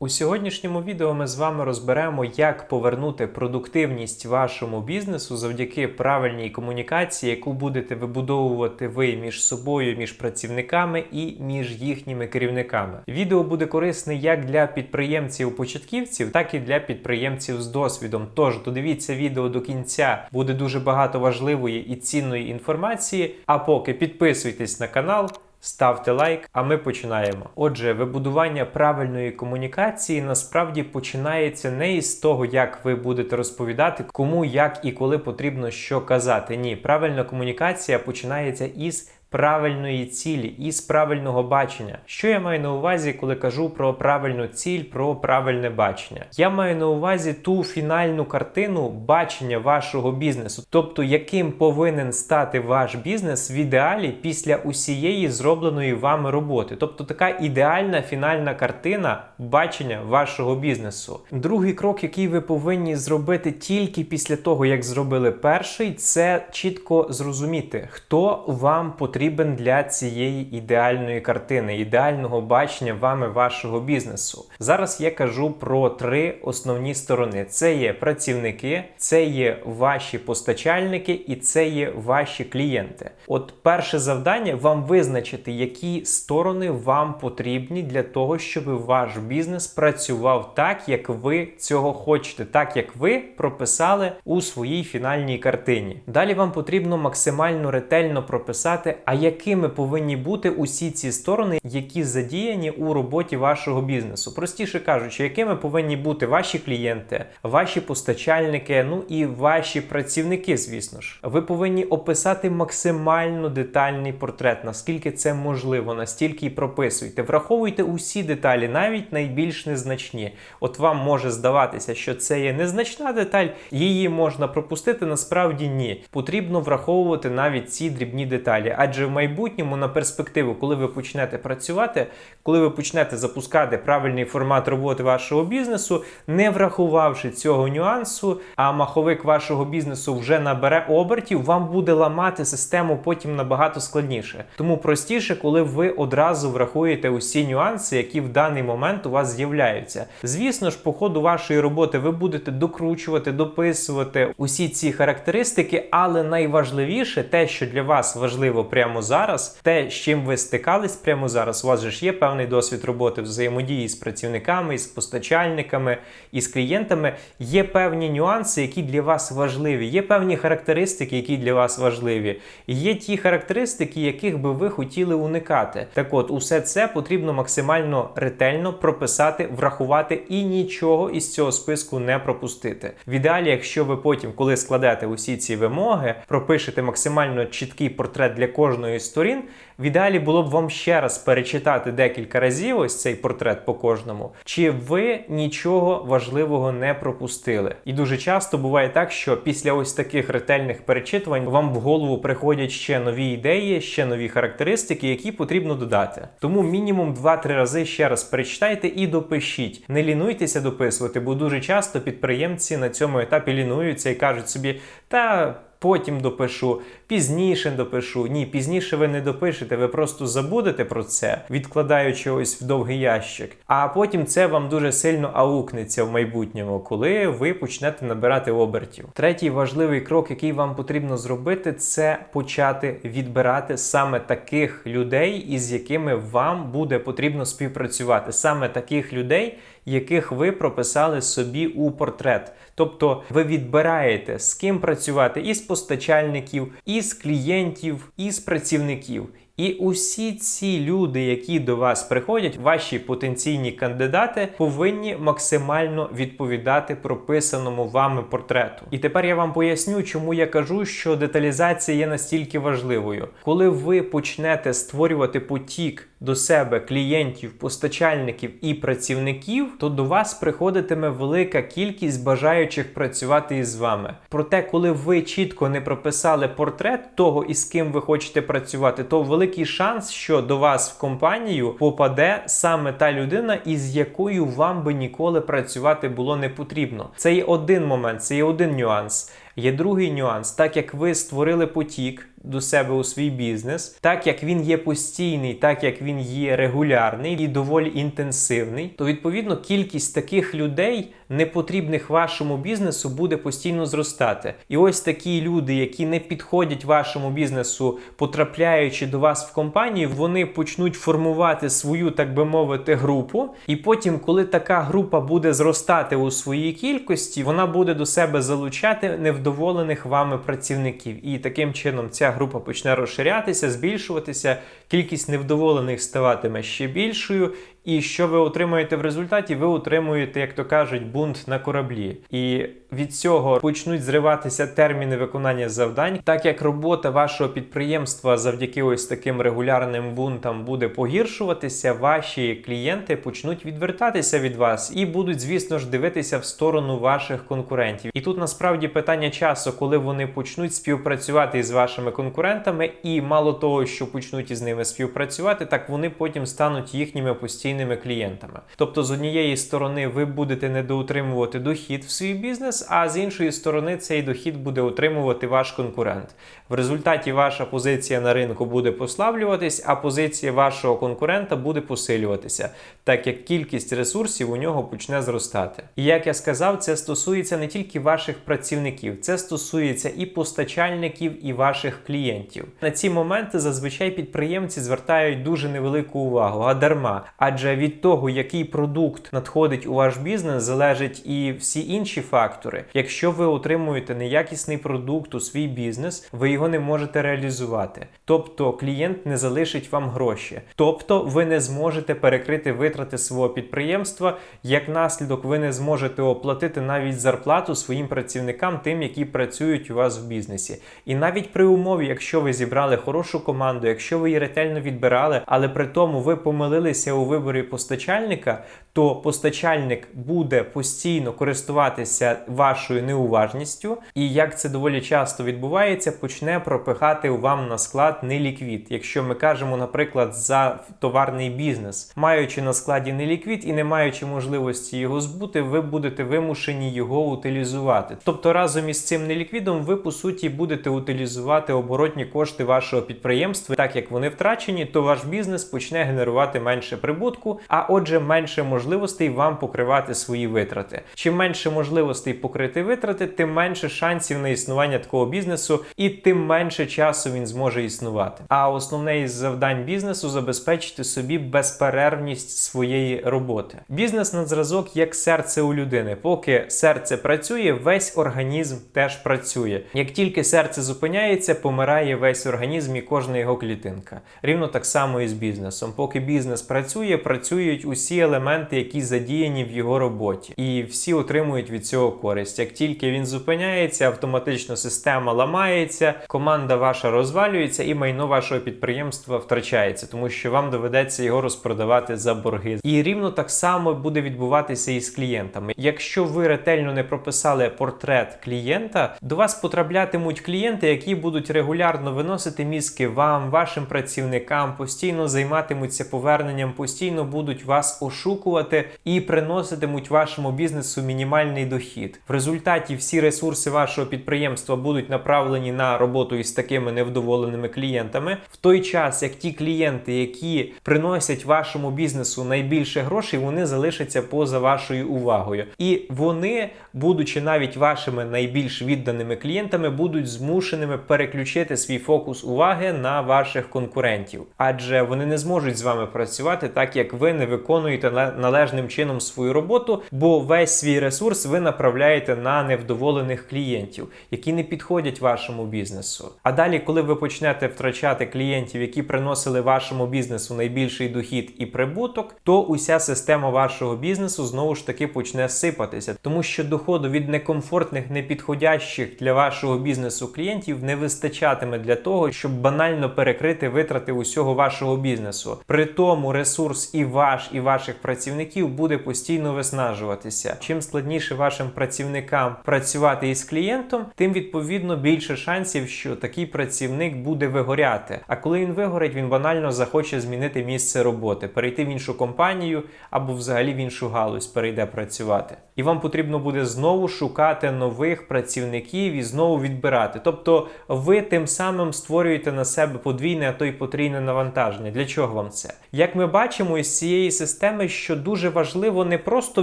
У сьогоднішньому відео ми з вами розберемо, як повернути продуктивність вашому бізнесу завдяки правильній комунікації, яку будете вибудовувати ви між собою, між працівниками і між їхніми керівниками. Відео буде корисне як для підприємців-початківців, так і для підприємців з досвідом. Тож додивіться відео до кінця, буде дуже багато важливої і цінної інформації. А поки підписуйтесь на канал. Ставте лайк, а ми починаємо. Отже, вибудування правильної комунікації насправді починається не із того, як ви будете розповідати, кому, як і коли потрібно що казати. Ні, правильна комунікація починається із правильної цілі, із правильного бачення. Що я маю на увазі, коли кажу про правильну ціль, про правильне бачення? Я маю на увазі ту фінальну картину бачення вашого бізнесу, тобто яким повинен стати ваш бізнес в ідеалі після усієї зробленої вами роботи. Тобто така ідеальна фінальна картина бачення вашого бізнесу. Другий крок, який ви повинні зробити тільки після того, як зробили перший, це чітко зрозуміти, хто вам потрібен для цієї ідеальної картини, ідеального бачення вами вашого бізнесу. Зараз я кажу про три основні сторони: це є працівники, це є ваші постачальники і це є ваші клієнти. От перше завдання вам визначити, які сторони вам потрібні для того, щоб ваш бізнес працював так, як ви цього хочете, так як ви прописали у своїй фінальній картині. Далі вам потрібно максимально ретельно прописати, а якими повинні бути усі ці сторони, які задіяні у роботі вашого бізнесу. Простіше кажучи, якими повинні бути ваші клієнти, ваші постачальники, ну і ваші працівники, звісно ж. Ви повинні описати максимально детальний портрет, наскільки це можливо, настільки і прописуйте. Враховуйте усі деталі, навіть найбільш незначні. От вам може здаватися, що це є незначна деталь, її можна пропустити. Насправді ні. Потрібно враховувати навіть ці дрібні деталі, адже в майбутньому на перспективу, коли ви почнете працювати, коли ви почнете запускати правильний формат роботи вашого бізнесу, не врахувавши цього нюансу, а маховик вашого бізнесу вже набере обертів, вам буде ламати систему потім набагато складніше. Тому простіше, коли ви одразу врахуєте усі нюанси, які в даний момент у вас з'являються. Звісно ж, по ходу вашої роботи ви будете докручувати, дописувати усі ці характеристики, але найважливіше те, що для вас важливо прямо зараз, те, з чим ви стикались прямо зараз. У вас же ж є певний досвід роботи взаємодії з працівниками, із постачальниками, із клієнтами. Є певні нюанси, які для вас важливі, є певні характеристики, які для вас важливі. І Є ті характеристики, яких би ви хотіли уникати. Так от, усе це потрібно максимально ретельно прописати, врахувати і нічого із цього списку не пропустити. В ідеалі, якщо ви потім, коли складете усі ці вимоги, пропишете максимально чіткий портрет для кожної з сторін. В ідеалі було б вам ще раз перечитати декілька разів ось цей портрет по кожному, чи ви нічого важливого не пропустили. І дуже часто буває так, що після ось таких ретельних перечитувань вам в голову приходять ще нові ідеї, ще нові характеристики, які потрібно додати. Тому мінімум 2-3 рази ще раз перечитайте і допишіть. Не лінуйтеся дописувати, бо дуже часто підприємці на цьому етапі лінуються і кажуть собі, та. Потім допишу, пізніше допишу. Ні, пізніше ви не допишете, ви просто забудете про це, відкладаючи ось в довгий ящик. А потім це вам дуже сильно аукнеться в майбутньому, коли ви почнете набирати обертів. Третій важливий крок, який вам потрібно зробити, це почати відбирати саме таких людей, із якими вам буде потрібно співпрацювати, саме таких людей яких ви прописали собі у портрет. Тобто ви відбираєте з ким працювати із постачальників, із клієнтів, із працівників. І усі ці люди, які до вас приходять, ваші потенційні кандидати, повинні максимально відповідати прописаному вами портрету. І тепер я вам поясню, чому я кажу, що деталізація є настільки важливою. Коли ви почнете створювати потік до себе клієнтів, постачальників і працівників, то до вас приходитиме велика кількість бажаючих працювати із вами. Проте, коли ви чітко не прописали портрет того, із ким ви хочете працювати, то великий шанс, що до вас в компанію попаде саме та людина, із якою вам би ніколи працювати було не потрібно. Це є один момент, це є один нюанс. Є другий нюанс, так як ви створили потік, до себе у свій бізнес, так як він є постійний, так як він є регулярний і доволі інтенсивний, то відповідно кількість таких людей, непотрібних вашому бізнесу, буде постійно зростати. І ось такі люди, які не підходять вашому бізнесу, потрапляючи до вас в компанію, вони почнуть формувати свою, так би мовити, групу. І потім, коли така група буде зростати у своїй кількості, вона буде до себе залучати невдоволених вами працівників. І таким чином ця група почне розширятися, збільшуватися, кількість невдоволених ставатиме ще більшою. І що ви отримуєте в результаті? Ви отримуєте, як то кажуть, бунт на кораблі. І від цього почнуть зриватися терміни виконання завдань, так як робота вашого підприємства завдяки ось таким регулярним бунтам буде погіршуватися, ваші клієнти почнуть відвертатися від вас і будуть, звісно ж, дивитися в сторону ваших конкурентів. І тут насправді питання часу, коли вони почнуть співпрацювати із вашими конкурентами, і мало того, що почнуть із ними співпрацювати, так вони потім стануть їхніми постійними клієнтами. Тобто, з однієї сторони, ви будете недоутримувати дохід в свій бізнес, а з іншої сторони, цей дохід буде отримувати ваш конкурент. В результаті ваша позиція на ринку буде послаблюватись, а позиція вашого конкурента буде посилюватися, так як кількість ресурсів у нього почне зростати. І як я сказав, це стосується не тільки ваших працівників, це стосується і постачальників, і ваших клієнтів. На ці моменти зазвичай підприємці звертають дуже невелику увагу, а дарма. Адже від того, який продукт надходить у ваш бізнес, залежать і всі інші фактори. Якщо ви отримуєте неякісний продукт у свій бізнес, ви його не можете реалізувати. Тобто клієнт не залишить вам гроші. Тобто ви не зможете перекрити витрати свого підприємства. Як наслідок, ви не зможете оплатити навіть зарплату своїм працівникам, тим, які працюють у вас в бізнесі. І навіть при умові, якщо ви зібрали хорошу команду, якщо ви її ретельно відбирали, але при тому ви помилилися у виборі постачальника, то постачальник буде постійно користуватися вашою неуважністю, і як це доволі часто відбувається, почне пропихати вам на склад неліквід. Якщо ми кажемо, наприклад, за товарний бізнес, маючи на складі неліквід і не маючи можливості його збути, ви будете вимушені його утилізувати. Тобто разом із цим неліквідом ви по суті будете утилізувати оборотні кошти вашого підприємства, так як вони втрачені, то ваш бізнес почне генерувати менше прибутку, а отже, менше можливостей вам покривати свої витрати. Чим менше можливостей покрити витрати, тим менше шансів на існування такого бізнесу, і тим менше часу він зможе існувати. А основне із завдань бізнесу забезпечити собі безперервність своєї роботи. Бізнес на зразок як серце у людини. Поки серце працює, весь організм теж працює. Як тільки серце зупиняється, помирає весь організм і кожна його клітинка. Рівно так само і з бізнесом. Поки бізнес працює, працюють усі елементи, які задіяні в його роботі, і всі отримують від цього користь. Як тільки він зупиняється, автоматично система ламається, команда ваша розвалюється, і майно вашого підприємства втрачається, тому що вам доведеться його розпродавати за борги. І рівно так само буде відбуватися і з клієнтами. Якщо ви ретельно не прописали портрет клієнта, до вас потраплятимуть клієнти, які будуть регулярно виносити мізки вам, вашим працівникам, постійно займатимуться поверненням, постійно будуть вас ошукувати і приноситимуть вашому бізнесу мінімальний дохід. В результаті всі ресурси вашого підприємства будуть направлені на роботу із такими невдоволеними клієнтами, в той час як ті клієнти, які приносять вашому бізнесу найбільше грошей, вони залишаться поза вашою увагою, і вони, будучи навіть вашими найбільш відданими клієнтами, будуть змушеними переключити свій фокус уваги на ваших конкурентів, адже вони не зможуть з вами працювати так, як ви не виконуєте належним чином свою роботу, бо весь свій ресурс ви направляєте на невдоволених клієнтів, які не підходять вашому бізнесу. А далі, коли ви почнете втрачати клієнтів, які приносили вашому бізнесу найбільший дохід і прибуток, то уся система вашого бізнесу знову ж таки почне сипатися, тому що доходу від некомфортних, непідходящих для вашого бізнесу клієнтів не вистачатиме для того, щоб банально перекрити витрати усього вашого бізнесу. При тому ресурс і ваш, і ваших працівників буде постійно виснажуватися. Чим складніше вашим працівникам працювати із клієнтом, тим відповідно більше шансів, що такий працівник буде вигоряти. А коли він вигорить, він банально захоче змінити місце роботи, перейти в іншу компанію або взагалі в іншу галузь перейде працювати. І вам потрібно буде знову шукати нових працівників і знову відбирати. Тобто ви тим самим створюєте на себе подвійне, а то й потрійне навантаження. Для чого вам це? Як ми бачимо із цієї системи, що дуже важливо не просто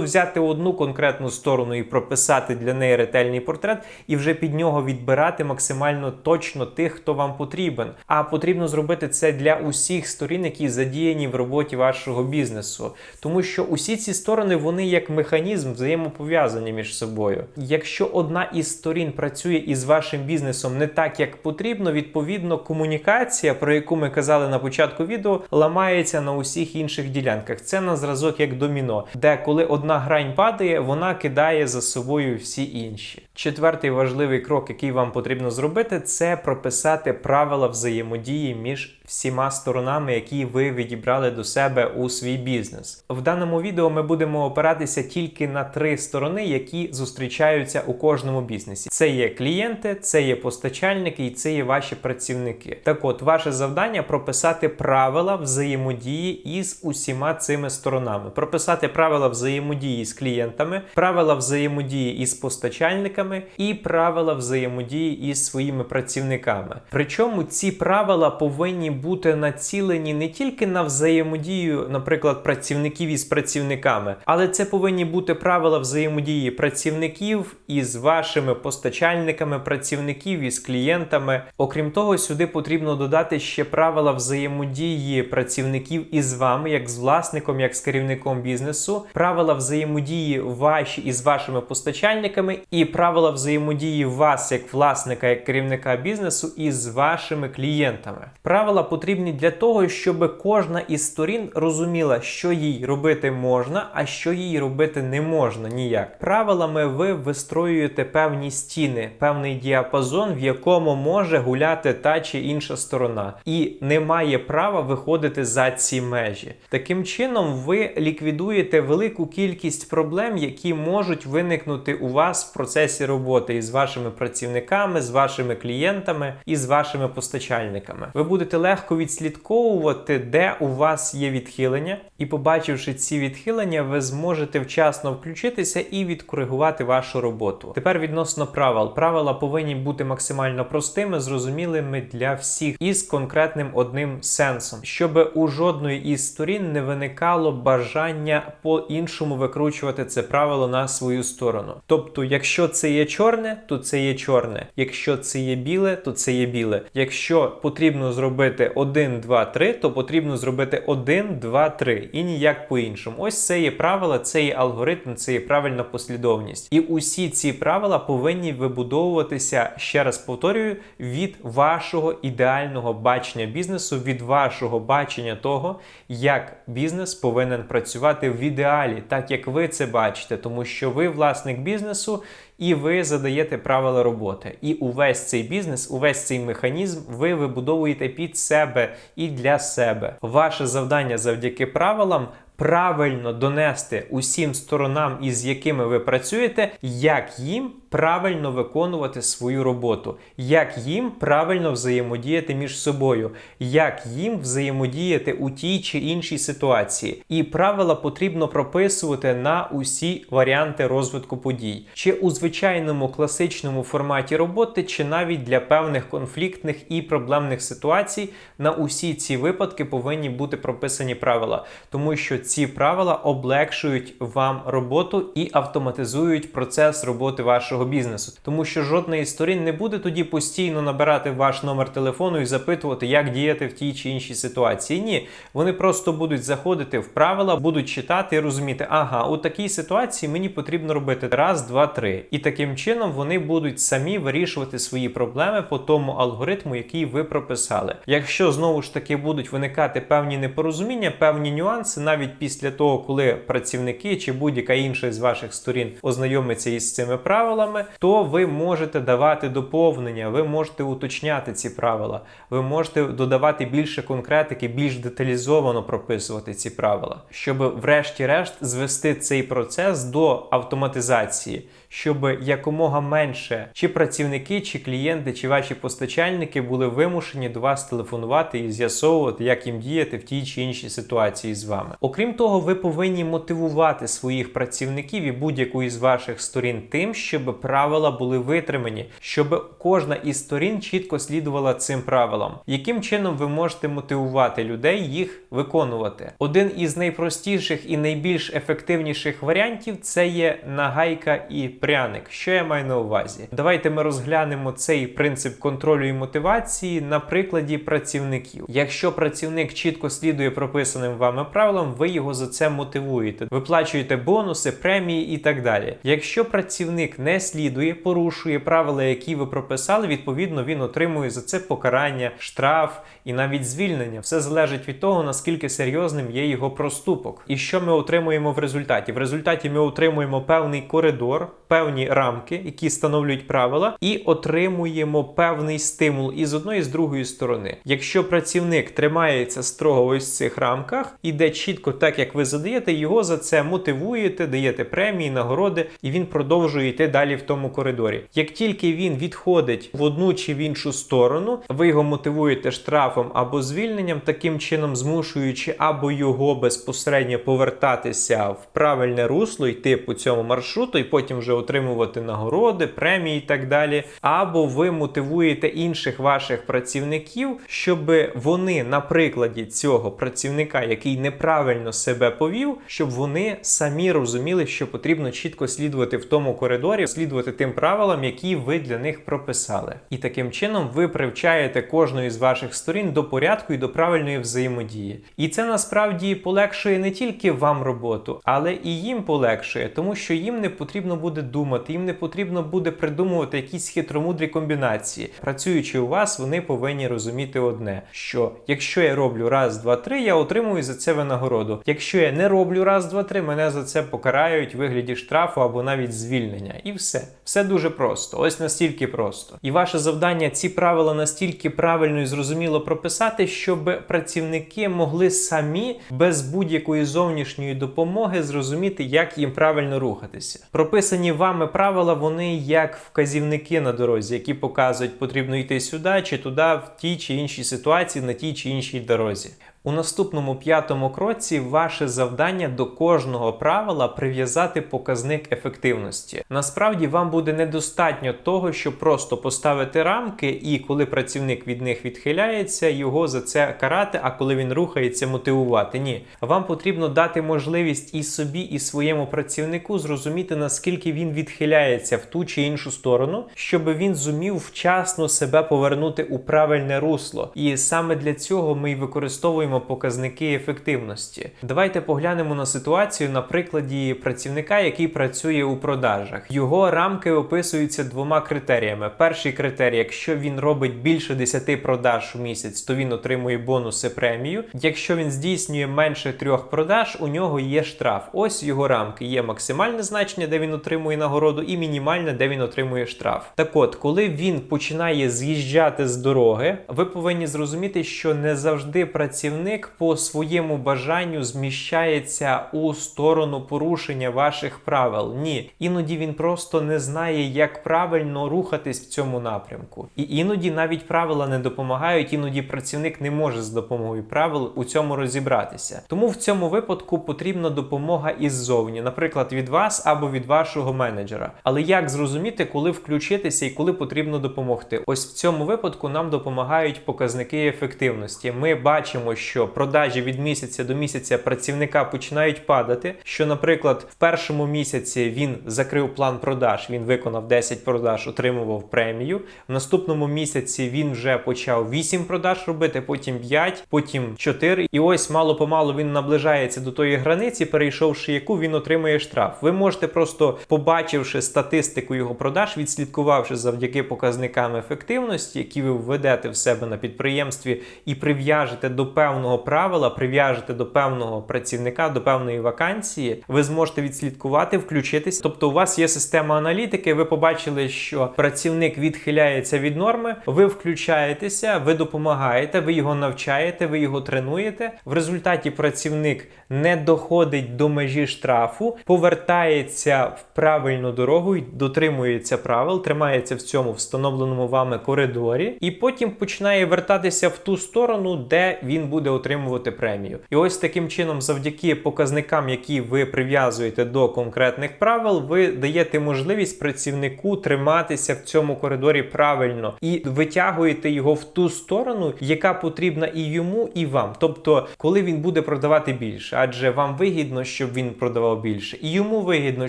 взяти одну конкретну сторону і прописати для неї ретельний портрет, і вже під нього відбирати максимально точно тих, хто вам потрібен. А потрібно зробити це для усіх сторін, які задіяні в роботі вашого бізнесу, тому що усі ці сторони вони як механізм взаємопов'язані між собою. Якщо одна із сторін працює із вашим бізнесом не так, як потрібно, відповідно комунікація, про яку ми казали на початку відео, ламається на усіх інших ділянках. Це на зразок як доміно, де коли одна грань падає, вона кидає за собою всі інші. Четвертий важливий крок, який вам потрібно зробити, це прописати правила взаємодії між всіма сторонами, які ви відібрали до себе у свій бізнес. В даному відео ми будемо опиратися тільки на три сторони, які зустрічаються у кожному бізнесі. Це є клієнти, це є постачальники і це є ваші працівники. Так от, ваше завдання прописати правила взаємодії із усіма цими сторонами, прописати правила взаємодії з клієнтами, правила взаємодії із постачальниками і правила взаємодії із своїми працівниками. Причому ці правила повинні бути націлені не тільки на взаємодію, наприклад, працівників із працівниками, але це повинні бути правила взаємодії працівників із вашими постачальниками, працівників із клієнтами. Окрім того, сюди потрібно додати ще правила взаємодії працівників із вами, як з власником, як з керівником бізнесу, правила взаємодії ваші із вашими постачальниками, і правила взаємодії вас як власника, як керівника бізнесу із вашими клієнтами. Правила потрібні для того, щоб кожна із сторін розуміла, що їй робити можна, а що їй робити не можна ніяк. Правилами ви вистроюєте певні стіни, певний діапазон, в якому може гуляти та чи інша сторона, і не має права виходити за ці межі. Таким чином, ви ліквідуєте велику кількість проблем, які можуть виникнути у вас в процесі роботи із вашими працівниками, з вашими клієнтами і з вашими постачальниками. Ви будете легко відслідковувати, де у вас є відхилення, і побачивши ці відхилення, ви зможете вчасно включитися і відкоригувати вашу роботу. Тепер відносно правил. Правила повинні бути максимально простими, зрозумілими для всіх із конкретним одним сенсом, щоб у жодної із сторін не виникало бажання по-іншому викручувати це правило на свою сторону. Тобто, якщо це є чорне, то це є чорне. Якщо це є біле, то це є біле. Якщо потрібно зробити 1, 2, 3, то потрібно зробити 1, 2, 3 і ніяк по-іншому. Ось це є правила, це є алгоритм, це є правильна послідовність. І усі ці правила повинні вибудовуватися, ще раз повторюю, від вашого ідеального бачення бізнесу, від вашого бачення того, як бізнес повинен працювати в ідеалі, так як ви це бачите, тому що ви власник бізнесу. І ви задаєте правила роботи. І увесь цей бізнес, увесь цей механізм ви вибудовуєте під себе і для себе. Ваше завдання завдяки правилам. Правильно донести усім сторонам, із якими ви працюєте, як їм правильно виконувати свою роботу, як їм правильно взаємодіяти між собою, як їм взаємодіяти у тій чи іншій ситуації. І правила потрібно прописувати на усі варіанти розвитку подій, чи у звичайному класичному форматі роботи, чи навіть для певних конфліктних і проблемних ситуацій. На усі ці випадки повинні бути прописані правила, тому що ці правила облегшують вам роботу і автоматизують процес роботи вашого бізнесу, тому що жодна із сторін не буде тоді постійно набирати ваш номер телефону і запитувати, як діяти в тій чи іншій ситуації. Ні, вони просто будуть заходити в правила, будуть читати і розуміти, ага, у такій ситуації мені потрібно робити раз, два, три. І таким чином вони будуть самі вирішувати свої проблеми по тому алгоритму, який ви прописали. Якщо знову ж таки будуть виникати певні непорозуміння, певні нюанси, навіть навіть після того, коли працівники чи будь-яка інша з ваших сторін ознайомиться із цими правилами, то ви можете давати доповнення, ви можете уточняти ці правила, ви можете додавати більше конкретики, більш деталізовано прописувати ці правила, щоб, врешті-решт, звести цей процес до автоматизації, щоб якомога менше чи працівники, чи клієнти, чи ваші постачальники були вимушені до вас телефонувати і з'ясовувати, як їм діяти в тій чи іншій ситуації з вами. Окрім того, ви повинні мотивувати своїх працівників і будь-яку із ваших сторін тим, щоб правила були витримані, щоб кожна із сторін чітко слідувала цим правилам. Яким чином ви можете мотивувати людей їх виконувати? Один із найпростіших і найбільш ефективніших варіантів це є нагайка і пряник. Що я маю на увазі? Давайте ми розглянемо цей принцип контролю і мотивації на прикладі працівників. Якщо працівник чітко слідує прописаним вами правилам, ви його за це мотивуєте, виплачуєте бонуси, премії і так далі. Якщо працівник не слідує, порушує правила, які ви прописали, відповідно він отримує за це покарання, штраф і навіть звільнення. Все залежить від того, наскільки серйозним є його проступок. І що ми отримуємо в результаті? В результаті ми отримуємо певний коридор, певні рамки, які встановлюють правила, і отримуємо певний стимул і з одної і з другої сторони. Якщо працівник тримається строго ось в цих рамках, іде чітко так, як ви задаєте, його за це мотивуєте, даєте премії, нагороди, і він продовжує йти далі в тому коридорі. Як тільки він відходить в одну чи в іншу сторону, ви його мотивуєте штрафом або звільненням, таким чином змушуючи або його безпосередньо повертатися в правильне русло, йти по цьому маршруту, і потім вже отримувати нагороди, премії і так далі. Або ви мотивуєте інших ваших працівників, щоб вони на прикладі цього працівника, який неправильно себе повів, щоб вони самі розуміли, що потрібно чітко слідувати в тому коридорі, слідувати тим правилам, які ви для них прописали. І таким чином ви привчаєте кожну із ваших сторін до порядку і до правильної взаємодії. І це насправді полегшує не тільки вам роботу, але і їм полегшує, тому що їм не потрібно буде думати, їм не потрібно буде придумувати якісь хитромудрі комбінації. Працюючи у вас, вони повинні розуміти одне: що якщо я роблю раз, два, три, я отримую за це винагороду. Якщо я не роблю раз, два, три, мене за це покарають в вигляді штрафу або навіть звільнення. І все. Все дуже просто. Ось настільки просто. І ваше завдання ці правила настільки правильно і зрозуміло прописати, щоб працівники могли самі без будь-якої зовнішньої допомоги зрозуміти, як їм правильно рухатися. Прописані вами правила, вони як вказівники на дорозі, які показують, потрібно йти сюди чи туди, в тій чи іншій ситуації, на тій чи іншій дорозі. У наступному п'ятому кроці ваше завдання до кожного правила прив'язати показник ефективності. Насправді вам буде недостатньо того, щоб просто поставити рамки, і коли працівник від них відхиляється, його за це карати, а коли він рухається, мотивувати. Ні, вам потрібно дати можливість і собі, і своєму працівнику зрозуміти, наскільки він відхиляється в ту чи іншу сторону, щоб він зумів вчасно себе повернути у правильне русло. І саме для цього ми й використовуємо показники ефективності. Давайте поглянемо на ситуацію на прикладі працівника, який працює у продажах. Його рамки описуються двома критеріями. Перший критерій, якщо він робить більше 10 продаж у місяць, то він отримує бонуси премію. Якщо він здійснює менше трьох продаж, у нього є штраф. Ось його рамки. Є максимальне значення, де він отримує нагороду, і мінімальне, де він отримує штраф. Так от, коли він починає з'їжджати з дороги, ви повинні зрозуміти, що не завжди працівник по своєму бажанню зміщається у сторону порушення ваших правил. Ні, іноді він просто не знає, як правильно рухатись в цьому напрямку. І іноді навіть правила не допомагають, іноді працівник не може з допомогою правил у цьому розібратися. Тому в цьому випадку потрібна допомога іззовні, наприклад, від вас або від вашого менеджера. Але як зрозуміти, коли включитися і коли потрібно допомогти? Ось в цьому випадку нам допомагають показники ефективності. Ми бачимо, що продажі від місяця до місяця працівника починають падати. Що, наприклад, в першому місяці він закрив план продаж, він виконав 10 продаж, отримував премію. В наступному місяці він вже почав 8 продаж робити, потім 5, потім 4. І ось мало помалу він наближається до тої границі, перейшовши яку він отримує штраф. Ви можете просто побачивши статистику його продаж, відслідкувавши завдяки показникам ефективності, які ви введете в себе на підприємстві і прив'яжете до певного певного правила прив'яжете до певного працівника, до певної вакансії, ви зможете відслідкувати, включитись. Тобто, у вас є система аналітики. Ви побачили, що працівник відхиляється від норми. Ви включаєтеся, ви допомагаєте, ви його навчаєте, ви його тренуєте. В результаті працівник не доходить до межі штрафу, повертається в правильну дорогу, дотримується правил, тримається в цьому встановленому вами коридорі, і потім починає вертатися в ту сторону, де він буде отримувати премію. І ось таким чином, завдяки показникам, які ви прив'язуєте до конкретних правил, ви даєте можливість працівнику триматися в цьому коридорі правильно і витягуєте його в ту сторону, яка потрібна і йому, і вам. Тобто, коли він буде продавати більше, адже вам вигідно, щоб він продавав більше, і йому вигідно,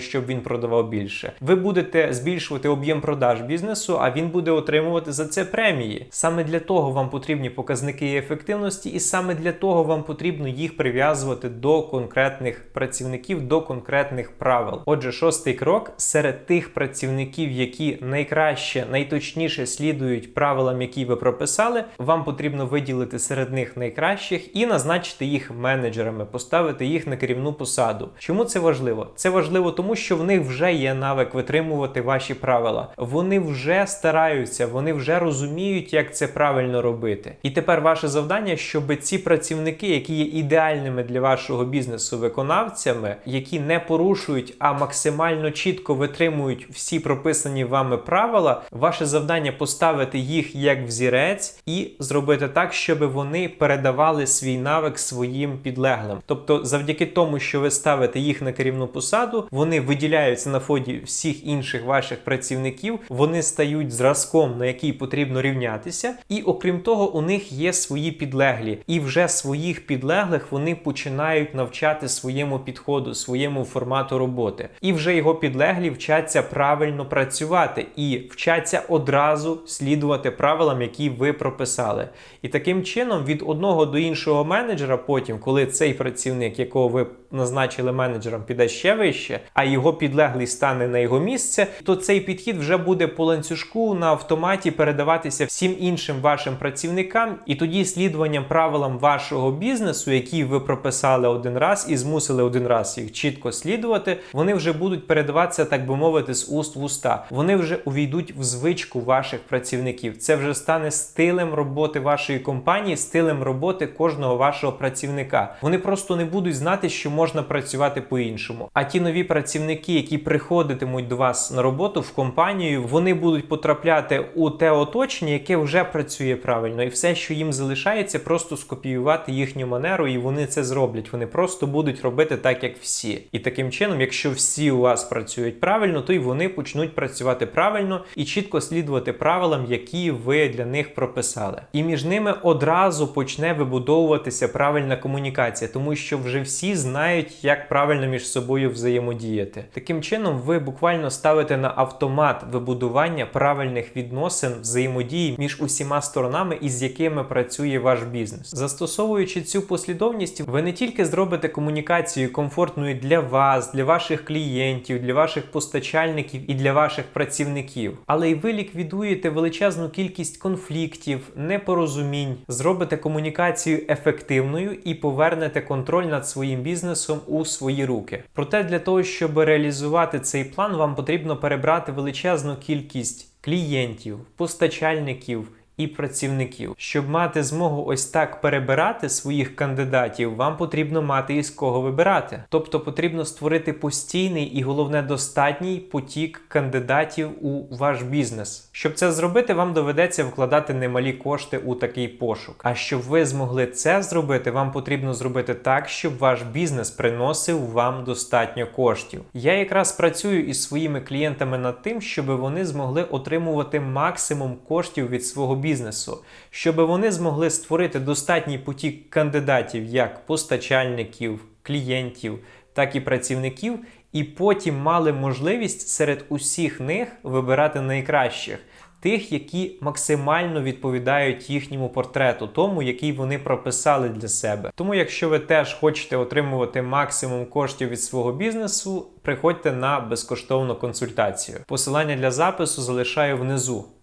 щоб він продавав більше. Ви будете збільшувати об'єм продаж бізнесу, а він буде отримувати за це премії. Саме для того вам потрібні показники ефективності, і саме для того вам потрібно їх прив'язувати до конкретних працівників, до конкретних правил. Отже, шостий крок серед тих працівників, які найкраще, найточніше слідують правилам, які ви прописали, вам потрібно виділити серед них найкращих і назначити їх менеджерами, поставити їх на керівну посаду. Чому це важливо? Це важливо тому, що в них вже є навик витримувати ваші правила. Вони вже стараються, вони вже розуміють, як це правильно робити. І тепер ваше завдання, щоб ці працівники, які є ідеальними для вашого бізнесу виконавцями, які не порушують, а максимально чітко витримують всі прописані вами правила, ваше завдання поставити їх як взірець і зробити так, щоб вони передавали свій навик своїм підлеглим. Тобто, завдяки тому, що ви ставите їх на керівну посаду, вони виділяються на фоні всіх інших ваших працівників, вони стають зразком, на який потрібно рівнятися, і окрім того, у них є свої підлеглі, і вже своїх підлеглих вони починають навчати своєму підходу, своєму формату роботи. І вже його підлеглі вчаться правильно працювати і вчаться одразу слідувати правилам, які ви прописали. І таким чином від одного до іншого менеджера, потім, коли цей працівник, якого ви назначили менеджером, піде ще вище, а його підлеглий стане на його місце, то цей підхід вже буде по ланцюжку на автоматі передаватися всім іншим вашим працівникам, і тоді слідуванням правилам вашого бізнесу, які ви прописали один раз і змусили один раз їх чітко слідувати, вони вже будуть передаватися, так би мовити, з уст в уста. Вони вже увійдуть в звичку ваших працівників. Це вже стане стилем роботи вашої компанії, стилем роботи кожного вашого працівника. Вони просто не будуть знати, що можна працювати по-іншому. А ті нові працівники, які приходитимуть до вас на роботу в компанію, вони будуть потрапляти у те оточення, яке вже працює правильно, і все, що їм залишається, просто скопіювати їхню манеру, і вони це зроблять. Вони просто будуть робити так, як всі. І таким чином, якщо всі у вас працюють правильно, то й вони почнуть працювати правильно і чітко слідувати правилам, які ви для них прописали. І між ними одразу почне вибудовуватися правильна комунікація, тому що вже всі знають, як правильно між собою взаємодіяти. Таким чином, ви буквально ставите на автомат вибудування правильних відносин взаємодії між усіма сторонами, із якими працює ваш бізнес. Застосовуючи цю послідовність, ви не тільки зробите комунікацію комфортною для вас, для ваших клієнтів, для ваших постачальників і для ваших працівників, але й ви ліквідуєте величезну кількість конфліктів, непорозумінь, зробите комунікацію ефективною і повернете контроль над своїм бізнесом у свої руки. Проте для того, щоб реалізувати цей план, вам потрібно перебрати величезну кількість клієнтів, постачальників. І працівників, щоб мати змогу ось так перебирати своїх кандидатів, вам потрібно мати із кого вибирати. Тобто потрібно створити постійний і головне достатній потік кандидатів у ваш бізнес. Щоб це зробити, вам доведеться вкладати немалі кошти у такий пошук. А щоб ви змогли це зробити, вам потрібно зробити так, щоб ваш бізнес приносив вам достатньо коштів. Я якраз працюю із своїми клієнтами над тим, щоб вони змогли отримувати максимум коштів від свого бізнесу, щоб вони змогли створити достатній потік кандидатів як постачальників, клієнтів, так і працівників, і потім мали можливість серед усіх них вибирати найкращих. Тих, які максимально відповідають їхньому портрету, тому який вони прописали для себе. Тому, якщо ви теж хочете отримувати максимум коштів від свого бізнесу, приходьте на безкоштовну консультацію. Посилання для запису залишаю внизу.